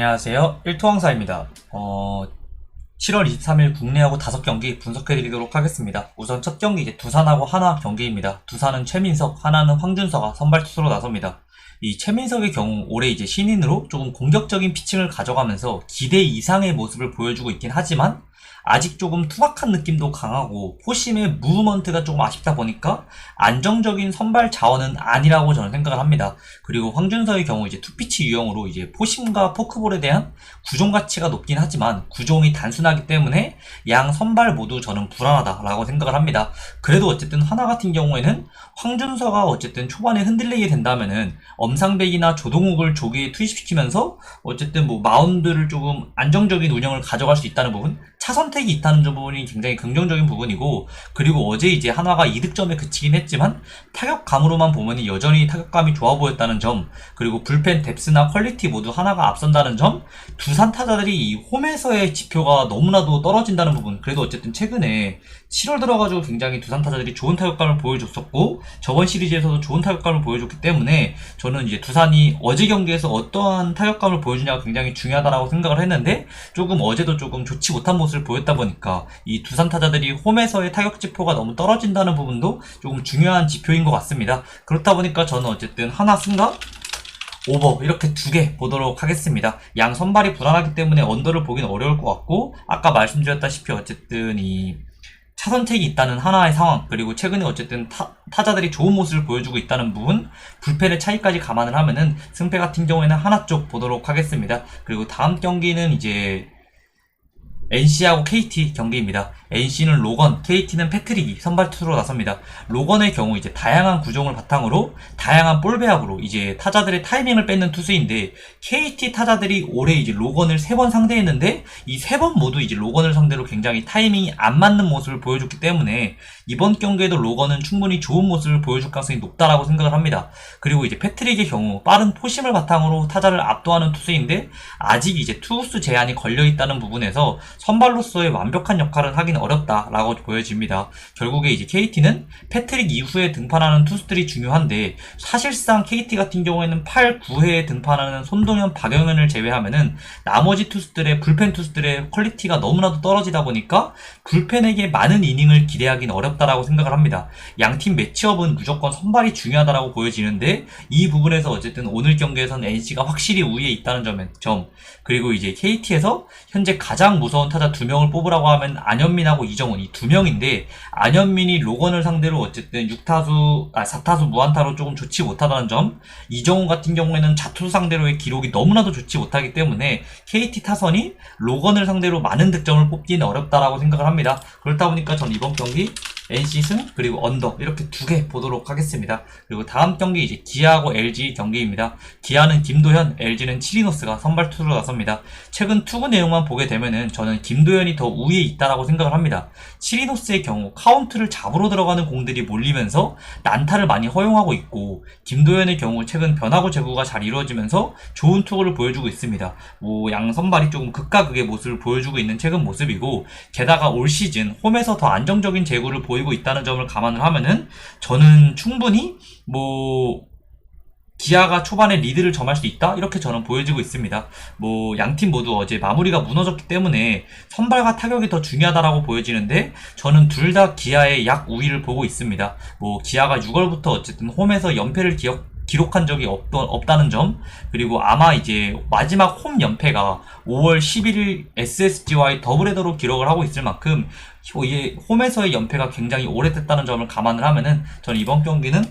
안녕하세요. 1토왕사입니다. 어, 7월 23일 국내하고 5경기 분석해드리도록 하겠습니다. 우선 첫 경기 이제 두산하고 하나 경기입니다. 두산은 최민석, 하나는 황준서가 선발 투수로 나섭니다. 이 최민석의 경우 올해 이제 신인으로 조금 공격적인 피칭을 가져가면서 기대 이상의 모습을 보여주고 있긴 하지만 아직 조금 투박한 느낌도 강하고 포심의 무브먼트가 조금 아쉽다 보니까 안정적인 선발 자원은 아니라고 저는 생각을 합니다. 그리고 황준서의 경우 이제 투피치 유형으로 이제 포심과 포크볼에 대한 구종 가치가 높긴 하지만 구종이 단순하기 때문에 양 선발 모두 저는 불안하다라고 생각을 합니다. 그래도 어쨌든 하나 같은 경우에는 황준서가 어쨌든 초반에 흔들리게 된다면은 엄상백이나 조동욱을 조기에 투입시키면서 어쨌든 뭐 마운드를 조금 안정적인 운영을 가져갈 수 있다는 부분 차 선택이 있다는 부분이 굉장히 긍정적인 부분이고 그리고 어제 이제 한화가 이득점에 그치긴 했지만 타격감으로만 보면 여전히 타격감이 좋아 보였다는 점 그리고 불펜 뎁스나 퀄리티 모두 하나가 앞선다는 점 두산 타자들이 이 홈에서의 지표가 너무나도 떨어진다는 부분 그래도 어쨌든 최근에 7월 들어가지고 굉장히 두산 타자들이 좋은 타격감을 보여줬었고 저번 시리즈에서도 좋은 타격감을 보여줬기 때문에 저는 이제 두산이 어제 경기에서 어떠한 타격감을 보여주냐가 굉장히 중요하다라고 생각을 했는데 조금 어제도 조금 좋지 못한 모습을 보였다 보니까 이 두산 타자들이 홈에서의 타격 지표가 너무 떨어진다는 부분도 조금 중요한 지표인 것 같습니다. 그렇다 보니까 저는 어쨌든 하나 승각 오버 이렇게 두 개 보도록 하겠습니다. 양 선발이 불안하기 때문에 언더를 보기는 어려울 것 같고 아까 말씀드렸다시피 어쨌든 이 차선택이 있다는 하나의 상황 그리고 최근에 어쨌든 타, 타자들이 좋은 모습을 보여주고 있다는 부분 불펜의 차이까지 감안을 하면은 승패 같은 경우에는 하나 쪽 보도록 하겠습니다. 그리고 다음 경기는 이제 NC하고 KT 경기입니다. NC는 로건, KT는 패트릭이 선발 투수로 나섭니다. 로건의 경우 이제 다양한 구종을 바탕으로 다양한 볼 배합으로 이제 타자들의 타이밍을 뺏는 투수인데 KT 타자들이 올해 이제 로건을 세 번 상대했는데 이 세 번 모두 이제 로건을 상대로 굉장히 타이밍이 안 맞는 모습을 보여줬기 때문에 이번 경기에도 로건은 충분히 좋은 모습을 보여줄 가능성이 높다라고 생각을 합니다. 그리고 이제 패트릭의 경우 빠른 포심을 바탕으로 타자를 압도하는 투수인데 아직 이제 투수 제한이 걸려 있다는 부분에서 선발로서의 완벽한 역할을 하기는 어렵다라고 보여집니다. 결국에 이제 KT는 패트릭 이후에 등판하는 투수들이 중요한데 사실상 KT 같은 경우에는 8, 9회에 등판하는 손동현, 박영현을 제외하면은 나머지 투수들의 불펜 투수들의 퀄리티가 너무나도 떨어지다 보니까 불펜에게 많은 이닝을 기대하기는 어렵다라고 생각을 합니다. 양팀 매치업은 무조건 선발이 중요하다라고 보여지는데 이 부분에서 어쨌든 오늘 경기에서는 NC가 확실히 우위에 있다는 점에 점 그리고 이제 KT에서 현재 가장 무서운 타자 두 명을 뽑으라고 하면 안현민하고 이정훈 이 두 명인데 안현민이 로건을 상대로 어쨌든 6타수 아 4타수 무안타로 조금 좋지 못하다는 점 이정훈 같은 경우에는 자투 상대로의 기록이 너무나도 좋지 못하기 때문에 KT 타선이 로건을 상대로 많은 득점을 뽑기는 어렵다라고 생각을 합니다. 그렇다 보니까 전 이번 경기 NC 승 그리고 언더 이렇게 두 개 보도록 하겠습니다. 그리고 다음 경기 이제 기아하고 LG 경기입니다. 기아는 김도현, LG는 치리노스가 선발 투수로 나섭니다. 최근 투구 내용만 보게 되면은 저는 김도현이 더 우위에 있다라고 생각을 합니다. 치리노스의 경우 카운트를 잡으러 들어가는 공들이 몰리면서 난타를 많이 허용하고 있고 김도현의 경우 최근 변화구 제구가 잘 이루어지면서 좋은 투구를 보여주고 있습니다. 뭐 양 선발이 조금 극과 극의 모습을 보여주고 있는 최근 모습이고 게다가 올 시즌 홈에서 더 안정적인 제구를 보 이고 있다는 점을 감안을 하면은 저는 충분히 뭐 기아가 초반에 리드를 점할 수 있다? 이렇게 저는 보여지고 있습니다. 뭐, 양 팀 모두 어제 마무리가 무너졌기 때문에 선발과 타격이 더 중요하다라고 보여지는데, 저는 둘 다 기아의 약 우위를 보고 있습니다. 뭐, 기아가 6월부터 어쨌든 홈에서 연패를 기억, 기록한 적이 없, 없다는 점, 그리고 아마 이제 마지막 홈 연패가 5월 11일 SSG와의 더블헤더로 기록을 하고 있을 만큼, 이 홈에서의 연패가 굉장히 오래됐다는 점을 감안을 하면은, 저는 이번 경기는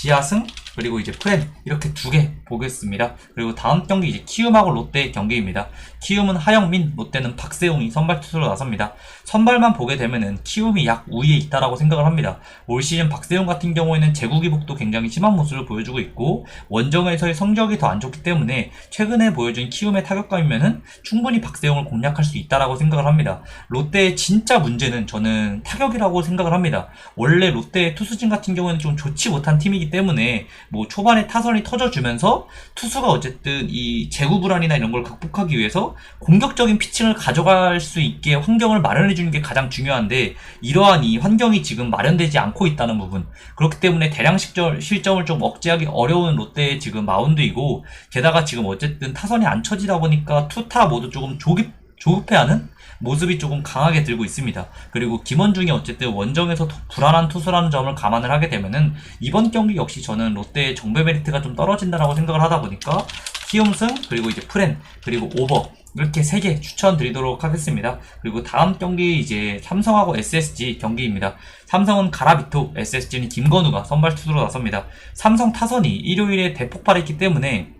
지하승 그리고 이제 프렌 이렇게 두 개 보겠습니다. 그리고 다음 경기 이제 키움하고 롯데의 경기입니다. 키움은 하영민, 롯데는 박세웅이 선발 투수로 나섭니다. 선발만 보게 되면은 키움이 약 우위에 있다라고 생각을 합니다. 올 시즌 박세웅 같은 경우에는 제구 기복도 굉장히 심한 모습을 보여주고 있고 원정에서의 성적이 더 안 좋기 때문에 최근에 보여준 키움의 타격감이면은 충분히 박세웅을 공략할 수 있다라고 생각을 합니다. 롯데의 진짜 문제는 저는 타격이라고 생각을 합니다. 원래 롯데의 투수진 같은 경우에는 좀 좋지 못한 팀이기 때문에 뭐 초반에 타선이 터져주면서 투수가 어쨌든 이 재구 불안이나 이런 걸 극복하기 위해서 공격적인 피칭을 가져갈 수 있게 환경을 마련해 주는 게 가장 중요한데 이러한 이 환경이 지금 마련되지 않고 있다는 부분. 그렇기 때문에 대량 실점, 실점을 좀 억제하기 어려운 롯데의 지금 마운드이고 게다가 지금 어쨌든 타선이 안 쳐지다 보니까 투타 모두 조금 조급, 조급해하는 모습이 조금 강하게 들고 있습니다. 그리고 김원중이 어쨌든 원정에서 더 불안한 투수라는 점을 감안을 하게 되면은 이번 경기 역시 저는 롯데의 정배 메리트가 좀 떨어진다라고 생각을 하다 보니까 키움승 그리고 이제 프렌 그리고 오버 이렇게 세 개 추천드리도록 하겠습니다. 그리고 다음 경기 이제 삼성하고 SSG 경기입니다. 삼성은 가라비토, SSG는 김건우가 선발 투수로 나섭니다. 삼성 타선이 일요일에 대폭발했기 때문에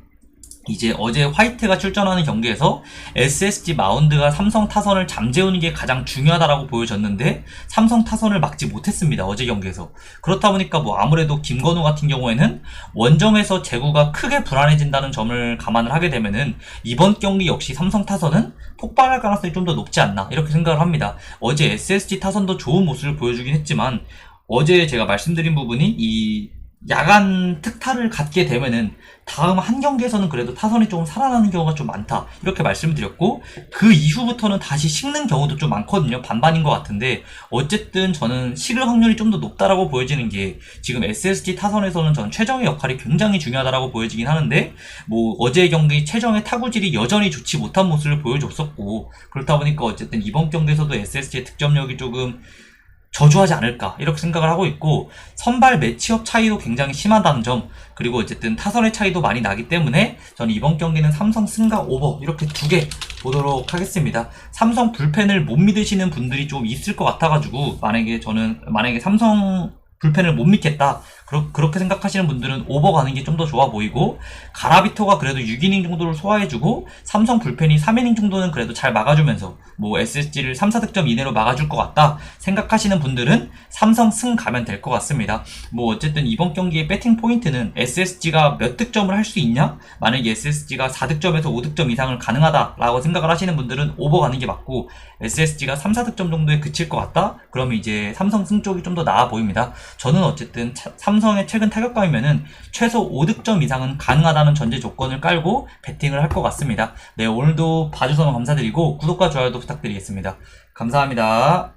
이제 어제 화이트가 출전하는 경기에서 SSG 마운드가 삼성 타선을 잠재우는 게 가장 중요하다라고 보여졌는데 삼성 타선을 막지 못했습니다. 어제 경기에서. 그렇다 보니까 뭐 아무래도 김건우 같은 경우에는 원정에서 제구가 크게 불안해진다는 점을 감안을 하게 되면은 이번 경기 역시 삼성 타선은 폭발할 가능성이 좀 더 높지 않나 이렇게 생각을 합니다. 어제 SSG 타선도 좋은 모습을 보여주긴 했지만 어제 제가 말씀드린 부분이 이 야간 특타를 갖게 되면은 다음 한 경기에서는 그래도 타선이 조금 살아나는 경우가 좀 많다. 이렇게 말씀을 드렸고 그 이후부터는 다시 식는 경우도 좀 많거든요. 반반인 것 같은데 어쨌든 저는 식을 확률이 좀 더 높다라고 보여지는 게 지금 SSG 타선에서는 저는 최정의 역할이 굉장히 중요하다라고 보여지긴 하는데 뭐 어제 경기 최정의 타구질이 여전히 좋지 못한 모습을 보여줬었고 그렇다 보니까 어쨌든 이번 경기에서도 SSG의 득점력이 조금 저조하지 않을까 이렇게 생각을 하고 있고 선발 매치업 차이도 굉장히 심하다는 점 그리고 어쨌든 타선의 차이도 많이 나기 때문에 저는 이번 경기는 삼성 승가 오버 이렇게 두 개 보도록 하겠습니다. 삼성 불펜을 못 믿으시는 분들이 좀 있을 것 같아가지고 만약에 저는 만약에 삼성 불펜을 못 믿겠다. 그러, 그렇 게 생각하시는 분들은 오버 가는 게 좀 더 좋아 보이고 가라비토가 그래도 6이닝 정도를 소화해주고 삼성 불펜이 3이닝 정도는 그래도 잘 막아주면서 뭐 SSG를 3, 4득점 이내로 막아줄 것 같다 생각하시는 분들은 삼성 승 가면 될 것 같습니다. 뭐 어쨌든 이번 경기의 배팅 포인트는 SSG가 몇 득점을 할 수 있냐? 만약에 SSG가 4득점에서 5득점 이상을 가능하다라고 생각을 하시는 분들은 오버 가는 게 맞고 SSG가 3, 4득점 정도에 그칠 것 같다? 그러면 이제 삼성 승 쪽이 좀 더 나아 보입니다. 저는 어쨌든 차- 삼성의 최근 타격감이면은 최소 5득점 이상은 가능하다는 전제 조건을 깔고 배팅을 할 것 같습니다. 네, 오늘도 봐주셔서 감사드리고 구독과 좋아요도 부탁드리겠습니다. 감사합니다.